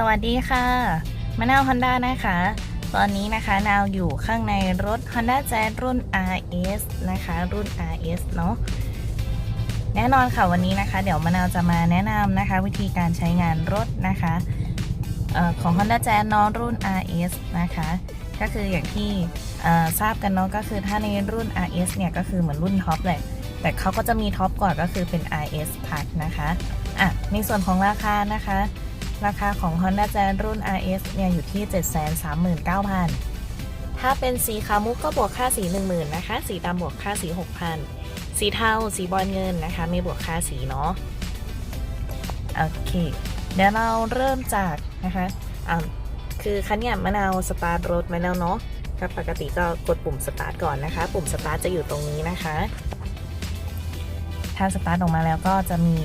สวัสดีค่ะ มะนาว Honda นะคะ ตอนนี้นะคะนาวอยู่ข้างในรถ Honda Jazz รุ่น RS นะคะ รุ่น RS เนาะแน่นอนค่ะวันนี้นะคะ เดี๋ยวมะนาวจะมาแนะนำนะคะ วิธีการใช้งานรถนะคะออของ Honda Jazz เนาะรุ่น RS นะคะ ก็คืออย่างที่ทราบกันเนาะก็คือถ้าในรุ่น RS เนี่ยก็คือเหมือนรุ่นท็อปเลยแต่เขาก็จะมีท็อปก่อนก็คือเป็น RS Plus นะคะอะในส่วนของราคานะคะ ราคาของ Honda Jazz รุ่น RS เนี่ยอยู่ที่ 739,000 ถ้าเป็นสีขาวมุกก็บวกค่าสี 10,000นะคะ สีดำบวกค่าสี 6,000 สีเทา สีบอลเงินนะคะ ไม่บวกค่าสีเนาะ โอเค เดี๋ยวเราเริ่มจากนะคะอ่าคือคันเนี้ยมะนาวสตาร์ทรถไว้แล้วเนาะก็ปกติก็กดปุ่มสตาร์ทก่อนนะคะ ปุ่มสตาร์ทจะอยู่ตรงนี้นะคะ ถ้าสตาร์ทออกมาแล้วก็จะมี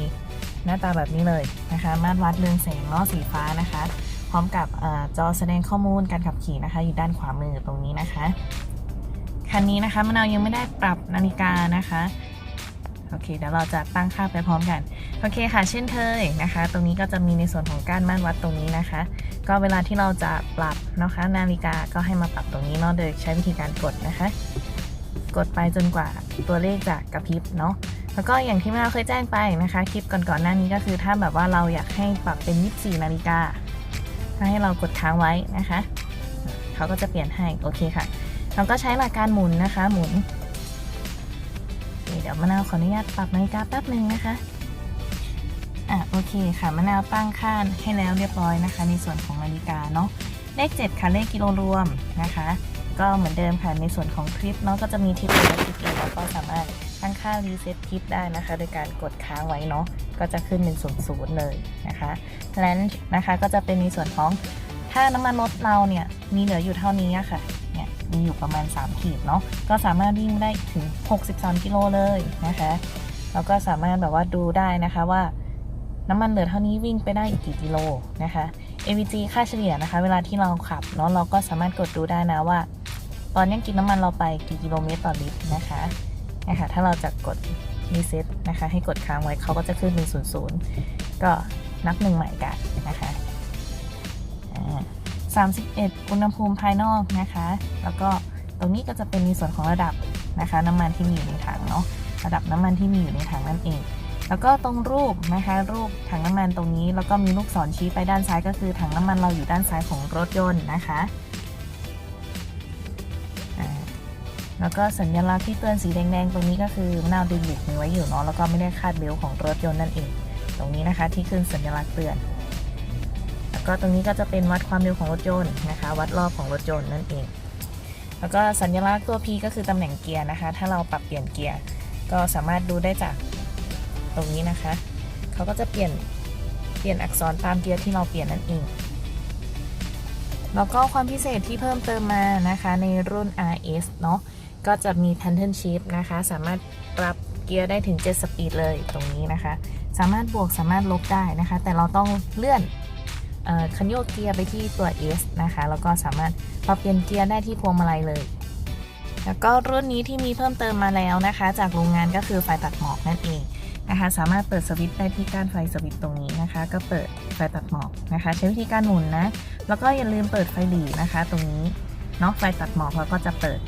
หน้าตาแบบนี้เลยนะคะมาตรวัดเรืองแสงล้อสีฟ้านะคะ พร้อมกับอจอแสดงข้อมูลการขับขี่นะคะ อยู่ด้านขวามือตรงนี้นะคะคันนี้นะคะมะนาวยังไม่ได้ปรับนาฬิกานะคะโอเคเดี๋ยวเราจะตั้งค่าไปพร้อมกันโอเคค่ะ เช่นเคยนะคะ ตรงนี้ก็จะมีในส่วนของการม่านวัดตรงนี้นะคะ ก็เวลาที่เราจะปรับนะคะนาฬิกาก็ให้มาปรับตรงนี้เนาะโดยใช้วิธีการกดนะคะ กดไปจนกว่าตัวเลขจะกระพริบเนาะ แล้วก็อย่างที่แม่เราเคยแจ้งไปนะคะ คลิปก่อนๆหน้านี้ก็คือถ้าแบบว่าเราอยากให้ปรับเป็น 24 นาฬิกาให้เรากดค้างไว้นะคะ เขาก็จะเปลี่ยนให้โอเคค่ะ เราก็ใช้หลักการหมุนนะคะ หมุนเดี๋ยวมะนาวขออนุญาตปรับนาฬิกาแป๊บหนึ่งนะคะอะโอเคค่ะมะนาวตั้งค่าให้แล้วเรียบร้อยนะคะ ในส่วนของนาฬิกาเนาะเลข 7 ค่ะเลขกิโลรวมนะคะ ก็เหมือนเดิมค่ะในส่วนของทริปเนาะก็จะมีทริปเอและทริปเอแล้วก็สามารถ งค่ารีเซ็ตทิปได้นะคะ โดยการกดค้างไว้เนาะ ก็จะขึ้นเป็นศูนย์ศูนย์เลยนะคะแลนนะคะก็จะเป็นในส่วนของถ้าน้ำมันรถเราเนี่ยมีเหลืออยู่เท่านี้ค่ะ เนี่ยมีอยู่ประมาณ 3 ขีดเนาะ ก็สามารถวิ่งได้ถึง 63 กิโลเลยนะคะแล้วก็สามารถแบบว่าดูได้นะคะว่าน้ำมันเหลือเท่านี้วิ่งไปได้อีกกี่กิโลนะคะ AVG ค่าเฉลี่ยนะคะ เวลาที่เราขับเนาะเราก็สามารถกดดูได้นะว่า ตอนนี้กินน้ำมันเราไปกี่กิโลเมตรต่อลิตรนะคะ นะคะถ้าเราจะกดรีเซ็ตนะคะ ให้กดค้างไว้เขาก็จะขึ้นเป็นศูนย์ศูนย์ก็นับหนึ่งใหม่กันนะคะสามสิบเอ็ดอุณหภูมิภายนอกนะคะ แล้วก็ตรงนี้ก็จะเป็นในส่วนของระดับนะคะ น้ำมันที่มีอยู่ในถังเนาะระดับน้ำมันที่มีอยู่ในถังนั่นเอง แล้วก็ตรงรูปนะคะ รูปถังน้ำมันตรงนี้ แล้วก็มีลูกศรชี้ไปด้านซ้ายก็คือถังน้ำมันเราอยู่ด้านซ้ายของรถยนต์นะคะ แล้วก็สัญลักษณ์ที่เตือนสีแดงๆ ตรงนี้ก็คือมะนาวดึงเบรกมือไว้อยู่เนาะแล้วก็ไม่ได้คาดเบลต์ของรถยนต์นั่นเอง ตรงนี้นะคะที่ขึ้นสัญลักษณ์เตือน แล้วก็ตรงนี้ก็จะเป็นวัดความเร็วของรถยนต์นะคะ วัดรอบของรถยนต์นั่นเอง แล้วก็สัญลักษณ์ตัว P ก็คือตำแหน่งเกียร์นะคะ ถ้าเราปรับเปลี่ยนเกียร์ก็สามารถดูได้จากตรงนี้นะคะ เขาก็จะเปลี่ยนเปลี่ยนอักษรตามเกียร์ที่เราเปลี่ยนนั่นเองแล้วก็ความพิเศษที่เพิ่มเติมมานะคะในรุ่น RS เนาะ ก็จะมี Pattern Shift นะคะ สามารถปรับเกียร์ได้ถึง 7 สปีดเลยตรงนี้นะคะ สามารถบวกสามารถลบได้นะคะ แต่เราต้องเลื่อนคันโยกเกียร์ไปที่ตัว S นะคะ แล้วก็สามารถปรับเปลี่ยนเกียร์ได้ที่พวงมาลัยเลย แล้วก็รุ่นนี้ที่มีเพิ่มเติมมาแล้วนะคะ จากโรงงานก็คือไฟตัดหมอกนั่นเองนะคะ สามารถเปิดสวิตช์ได้ที่ก้านไฟสวิตช์ตรงนี้นะคะ ก็เปิดไฟตัดหมอกนะคะ ใช้วิธีการหมุนนะ แล้วก็อย่าลืมเปิดไฟหลีนะคะ ตรงนี้เนาะไฟตัดหมอกเราก็จะเปิด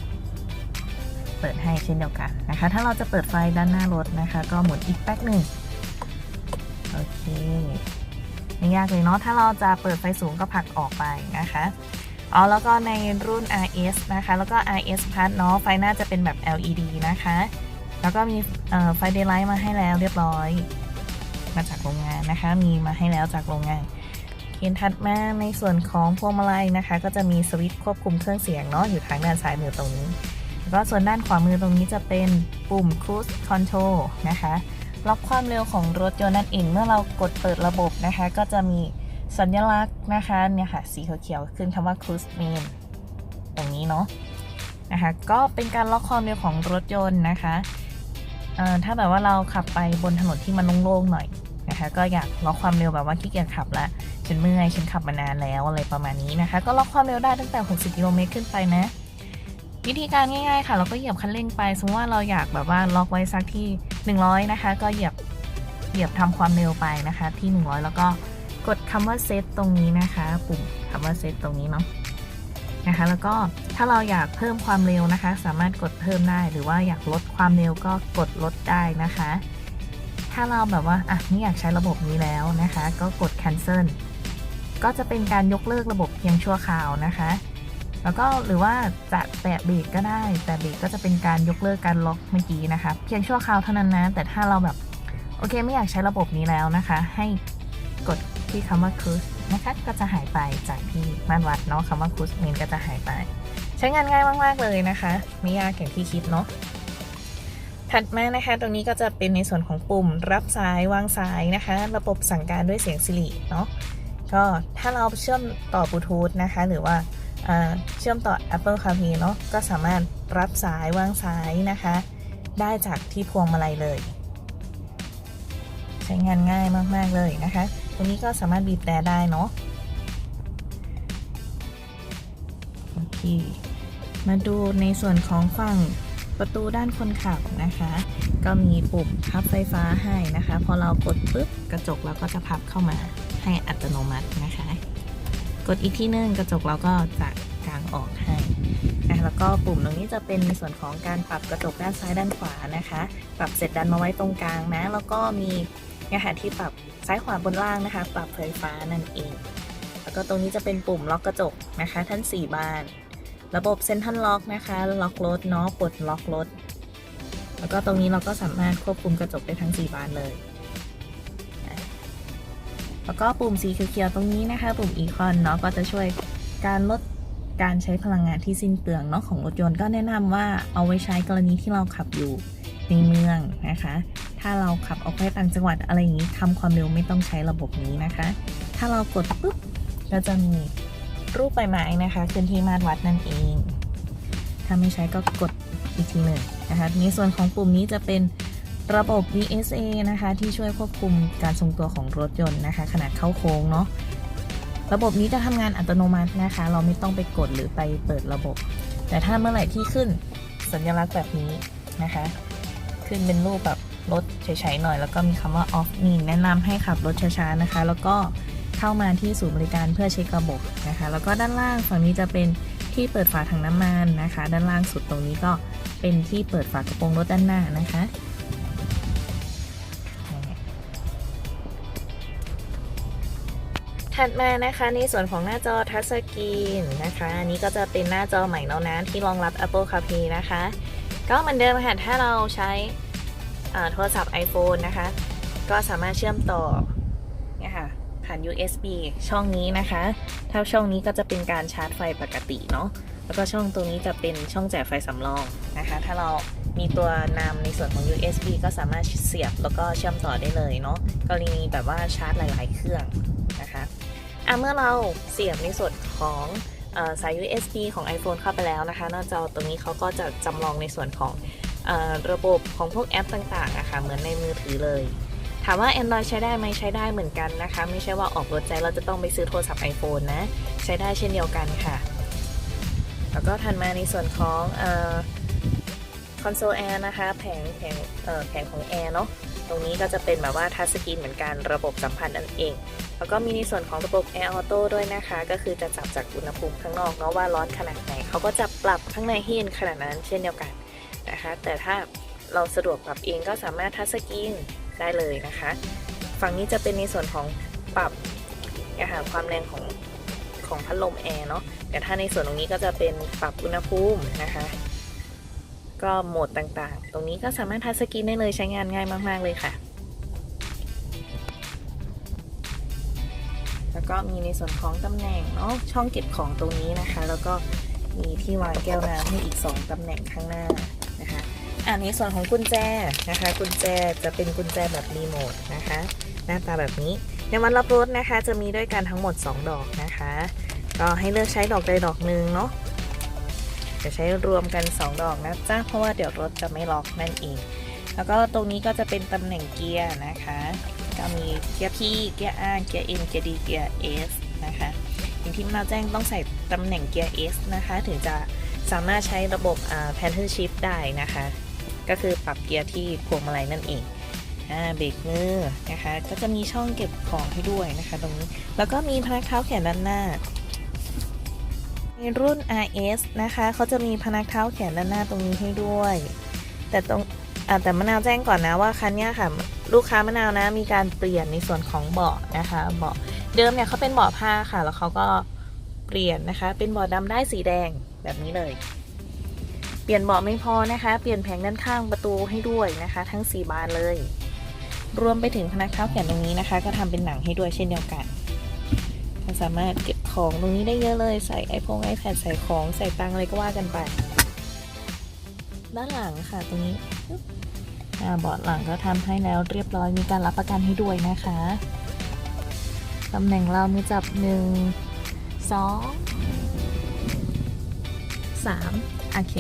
เปิดให้เช่นเดียวกันนะคะ ถ้าเราจะเปิดไฟด้านหน้ารถนะคะ ก็หมุนอีกแป๊กหนึ่งโอเคไม่ยากเลยเนาะถ้าเราจะเปิดไฟสูงก็ผลักออกไปนะคะอ๋อแล้วก็ในรุ่น RS นะคะ แล้วก็ RS Plus เนาะไฟหน้าจะเป็นแบบ LED นะคะ แล้วก็มีไฟเดย์ไลท์มาให้แล้วเรียบร้อย มาจากโรงงานนะคะ มีมาให้แล้วจากโรงงานเห็นถัดมาในส่วนของพวงมาลัยนะคะ ก็จะมีสวิตช์ควบคุมเครื่องเสียงเนาะอยู่ทางด้านซ้ายมือตรงนี้ ก็ส่วนด้านขวามือตรงนี้จะเป็นปุ่ม Cruise Control นะคะ ล็อกความเร็วของรถยนต์นั่นเอง เมื่อเรากดเปิดระบบนะคะ ก็จะมีสัญลักษณ์นะคะเนี่ยค่ะสีเขียวๆขึ้นคำว่า Cruise Main ตรงนี้เนาะนะคะก็เป็นการล็อกความเร็วของรถยนต์นะคะถ้าแบบว่าเราขับไปบนถนนที่มันโล่งๆหน่อยนะคะก็อยากล็อกความเร็วแบบว่าขี้เกียจขับละฉันเมื่อยฉันขับมานานแล้วอะไรประมาณนี้นะคะ ก็ล็อกความเร็วได้ตั้งแต่ 60 กิโลเมตรขึ้นไปนะ วิธีการง่ายๆค่ะ เราก็เหยียบคันเร่งไป สมมติว่าเราอยากแบบว่าล็อกไว้สักที่ 100 นะคะ ก็เหยียบเหยียบทำความเร็วไปนะคะที่ 100 แล้วก็กดคำว่าเซตตรงนี้นะคะ ปุ่มคำว่าเซตตรงนี้เนาะนะคะ แล้วก็ถ้าเราอยากเพิ่มความเร็วนะคะ สามารถกดเพิ่มได้หรือว่าอยากลดความเร็วก็กดลดได้นะคะ ถ้าเราแบบว่าอะไม่อยากใช้ระบบนี้แล้วนะคะ ก็กด cancel ก็จะเป็นการยกเลิกระบบเพียงชั่วคราวนะคะ แล้วก็หรือว่าจะแตะเบรกก็ได้ แต่เบรกก็จะเป็นการยกเลิกการล็อกเมื่อกี้นะคะ เพียงชั่วคราวเท่านั้นนะ แต่ถ้าเราแบบโอเคไม่อยากใช้ระบบนี้แล้วนะคะ ให้กดที่คำว่า cruise นะคะ ก็จะหายไปจากที่ม่านวัดเนาะคำว่า cruise เมนก็จะหายไป ใช้งานง่ายมาก ๆ เลยนะคะ ไม่ยากอย่างที่คิดเนาะถัดมานะคะ ตรงนี้ก็จะเป็นในส่วนของปุ่มรับสายวางสายนะคะ ระบบสั่งการด้วยเสียง Siri เนาะก็ถ้าเราเชื่อมต่อบลูทูธนะคะ หรือว่า เชื่อมต่อ Apple CarPlay เนาะก็สามารถรับสายวางสายนะคะ ได้จากที่พวงมาลัยเลย ใช้งานง่ายมาก ๆ เลยนะคะตรงนี้ก็สามารถบีบแต่ได้เนาะโอเคมาดูในส่วนของฝั่งประตูด้านคนขับนะคะ ก็มีปุ่มพับไฟฟ้าให้นะคะ พอเรากดปุ๊บกระจกเราก็จะพับเข้ามาให้อัตโนมัตินะคะ กดอีกที่นึงกระจกเราก็จะกางออกให้นะแล้วก็ปุ่มตรงนี้จะเป็นในส่วนของการปรับกระจกด้านซ้ายด้านขวานะคะ ปรับเสร็จดันมาไว้ตรงกลางนะ แล้วก็มีเนี่ยค่ะที่ปรับซ้ายขวาบนล่างนะคะ ปรับไฟฟ้านั่นเอง แล้วก็ตรงนี้จะเป็นปุ่มล็อกกระจกนะคะทั้ง4บาน ระบบเซ็นทรัลล็อกนะคะล็อกรถเนาะปลดล็อกรถแล้วก็ตรงนี้เราก็สามารถควบคุมกระจกได้ทั้ง4บานเลย แล้วก็ปุ่มสีเขียวๆตรงนี้นะคะ ปุ่มอีคอนเนาะก็จะช่วยการลดการใช้พลังงานที่สิ้นเปลืองเนาะของรถยนต์ก็แนะนำว่าเอาไว้ใช้กรณีที่เราขับอยู่ในเมืองนะคะ ถ้าเราขับออกไปต่างจังหวัดอะไรอย่างนี้ทำความเร็วไม่ต้องใช้ระบบนี้นะคะ ถ้าเรากดปุ๊บก็จะมีรูปใบไม้นะคะขึ้นที่มาตรวัดนั่นเอง ถ้าไม่ใช้ก็กดอีกทีหนึ่งนะคะในส่วนของปุ่มนี้จะเป็น ระบบ VSA นะคะ ที่ช่วยควบคุมการทรงตัวของรถยนต์นะคะ ขนาดเข้าโค้งเนาะระบบนี้จะทำงานอัตโนมัตินะคะ เราไม่ต้องไปกดหรือไปเปิดระบบ แต่ถ้าเมื่อไหร่ที่ขึ้นสัญลักษณ์แบบนี้นะคะ ขึ้นเป็นรูปแบบรถเฉยๆหน่อย แล้วก็มีคำว่า off นี่แนะนำให้ขับรถช้าๆนะคะ แล้วก็เข้ามาที่ศูนย์บริการเพื่อเช็คระบบนะคะ แล้วก็ด้านล่างฝั่งนี้จะเป็นที่เปิดฝาถังน้ำมันนะคะ ด้านล่างสุดตรงนี้ก็เป็นที่เปิดฝากระโปรงรถด้านหน้านะคะ ถัดมานะคะในส่วนของหน้าจอทัชสกรีนนะคะอันนี้ก็จะเป็นหน้าจอใหม่แล้วนะที่รองรับ Apple CarPlay นะคะ ก็เหมือนเดิมค่ะถ้าเราใช้โทรศัพท์ iPhone นะคะ ก็สามารถเชื่อมต่อเนี่ยค่ะผ่าน USB ช่องนี้นะคะ ถ้าช่องนี้ก็จะเป็นการชาร์จไฟปกติเนาะแล้วก็ช่องตรงนี้จะเป็นช่องแจกไฟสำรองนะคะ ถ้าเรามีตัวนำในส่วนของ USB ก็สามารถเสียบแล้วก็เชื่อมต่อได้เลยเนาะกรณีแบบว่าชาร์จหลาย ๆ เครื่องะเมื่อเราเสียบในส่วนของอสาย USB ของ iPhone เข้าไปแล้วนะคะ หน้าจอตรงนี้เขาก็จะจำลองในส่วนของอระบบของพวกแอปต่างๆนะคะเหมือนในมือถือเลย ถามว่า Android ใช้ได้ไหมใช้ได้เหมือนกันนะคะ ไม่ใช่ว่าออกรถใจเราจะต้องไปซื้อโทรศัพท์ iPhone นะ ใช้ได้เช่นเดียวกันค่ะ แล้วก็ถัดมาในส่วนของ คอนโซลแอร์นะคะแผงแผงแผงของแอร์เนาะตรงนี้ก็จะเป็นแบบว่าทัชสกรีนเหมือนกันระบบสัมพันธ์นั่นเอง แล้วก็มีในส่วนของระบบ Air Auto ด้วยนะคะ ก็คือจะจับจากอุณหภูมิข้างนอกเนาะว่าร้อนขนาดไหนเขาก็จะปรับข้างในให้เย็นขนาดนั้นเช่นเดียวกันนะคะ แต่ถ้าเราสะดวกปรับเองก็สามารถทัชสกรีนได้เลยนะคะ ฝั่งนี้จะเป็นในส่วนของปรับนะคะความแรงของของพัดลมแอร์เนาะแต่ถ้าในส่วนตรงนี้ก็จะเป็นปรับอุณหภูมินะคะ ก็โหมดต่างๆ ตรงนี้ก็สามารถทัชสกรีนได้เลยใช้งานง่ายมาก ๆ เลยค่ะ แล้วก็มีในส่วนของตำแหน่งเนาะช่องเก็บของตรงนี้นะคะ แล้วก็มีที่วางแก้วน้ำให้อีก 2ตำแหน่งข้างหน้านะคะอันนี้ส่วนของกุญแจนะคะ กุญแจจะเป็นกุญแจแบบรีโมทนะคะ หน้าตาแบบนี้ในวันรับรถนะคะ จะมีด้วยกันทั้งหมด 2 ดอกนะคะ ก็ให้เลือกใช้ดอกใดดอกหนึ่งเนาะ จะใช้รวมกัน 2 ดอกนะจ๊ะเพราะว่าเดี๋ยวรถจะไม่ล็อกนั่นเอง แล้วก็ตรงนี้ก็จะเป็นตำแหน่งเกียร์นะคะ ก็มีเกียร์ P เกียร์ R เกียร์ N เกียร์ D เกียร์ S นะคะอย่างที่มาแจ้งต้องใส่ตำแหน่งเกียร์ S นะคะ ถึงจะสามารถใช้ระบบ pattern shift ได้นะคะ ก็คือปรับเกียร์ที่พวงมาลัยนั่นเองเบรกมือนะคะ ก็จะมีช่องเก็บของให้ด้วยนะคะ ตรงนี้ แล้วก็มีพนักเท้าแขนด้านหน้า รุ่น RS นะคะเขาจะมีพนักเท้าแขนด้านหน้าตรงนี้ให้ด้วย แต่ตรงอ่าแต่มะนาวแจ้งก่อนนะว่าคันนี้ค่ะลูกค้ามะนาวนะมีการเปลี่ยนในส่วนของเบาะนะคะเบาะเดิมเนี่ยเขาเป็นเบาะผ้าค่ะ แล้วเขาก็เปลี่ยนนะคะ เป็นเบาะดำได้สีแดงแบบนี้เลย เปลี่ยนเบาะไม่พอนะคะ เปลี่ยนแผงด้านข้างประตูให้ด้วยนะคะ ทั้ง 4 บานเลย รวมไปถึงพนักเท้าแขนตรงนี้นะคะ ก็ทำเป็นหนังให้ด้วยเช่นเดียวกัน ก็สามารถเก็บของตรงนี้ได้เยอะเลยใส่ไอโฟนไอแพดใส่ของใส่ตังอะไรก็ว่ากันไป ด้านหลังค่ะตรงนี้เบาะหลังก็ทำให้แล้วเรียบร้อยมีการรับประกันให้ด้วยนะคะตำแหน่งเรามือจับหนึ่งสองสามโอเค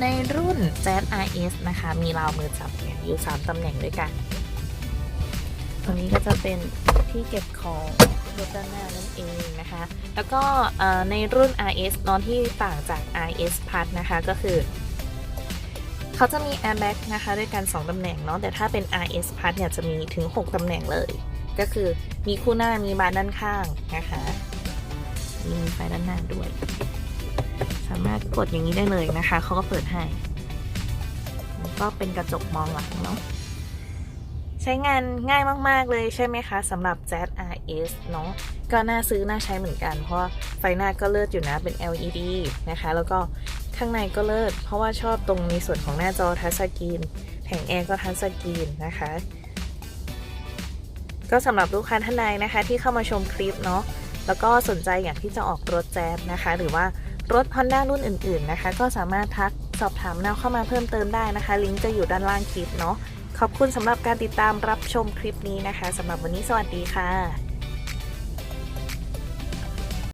ในรุ่น ZRS นะคะ มีราวมือจับอยู่ 3 ตำแหน่งด้วยกัน ตรงนี้ก็จะเป็นที่เก็บของ รถด้านหน้านั่นเองนะคะ แล้วก็ในรุ่น RS นอนที่ต่างจาก RS Plus นะคะก็คือเขาจะมี airbag นะคะด้วยกัน 2 ตำแหน่งเนาะแต่ถ้าเป็น RS Plus เนี่ยจะมีถึง 6 ตำแหน่งเลย ก็คือมีคู่หน้ามีบานด้านข้างนะคะมีไฟด้านหน้าด้วย สามารถกดอย่างนี้ได้เลยนะคะเขาก็เปิดให้ก็เป็นกระจกมองหลังเนาะใช้งานง่ายมาก ๆ เลยใช่ไหมคะสำหรับ S เนาะก็น่าซื้อน่าใช้เหมือนกัน เพราะไฟหน้าก็เลิศอยู่นะเป็น LED นะคะ แล้วก็ข้างในก็เลิศเพราะว่าชอบตรงในส่วนของหน้าจอทัชสกรีนแผงแอร์ก็ทัชสกรีนนะคะ ก็สำหรับลูกค้าท่านใดนะคะ ที่เข้ามาชมคลิปเนาะแล้วก็สนใจอยากที่จะออกรถแจ๊บนะคะ หรือว่ารถ Honda รุ่นอื่น ๆนะคะ ก็สามารถทักสอบถามแนวเข้ามาเพิ่มเติมได้นะคะ ลิงก์จะอยู่ด้านล่างคลิปเนาะขอบคุณสำหรับการติดตามรับชมคลิปนี้นะคะสำหรับวันนี้สวัสดีค่ะ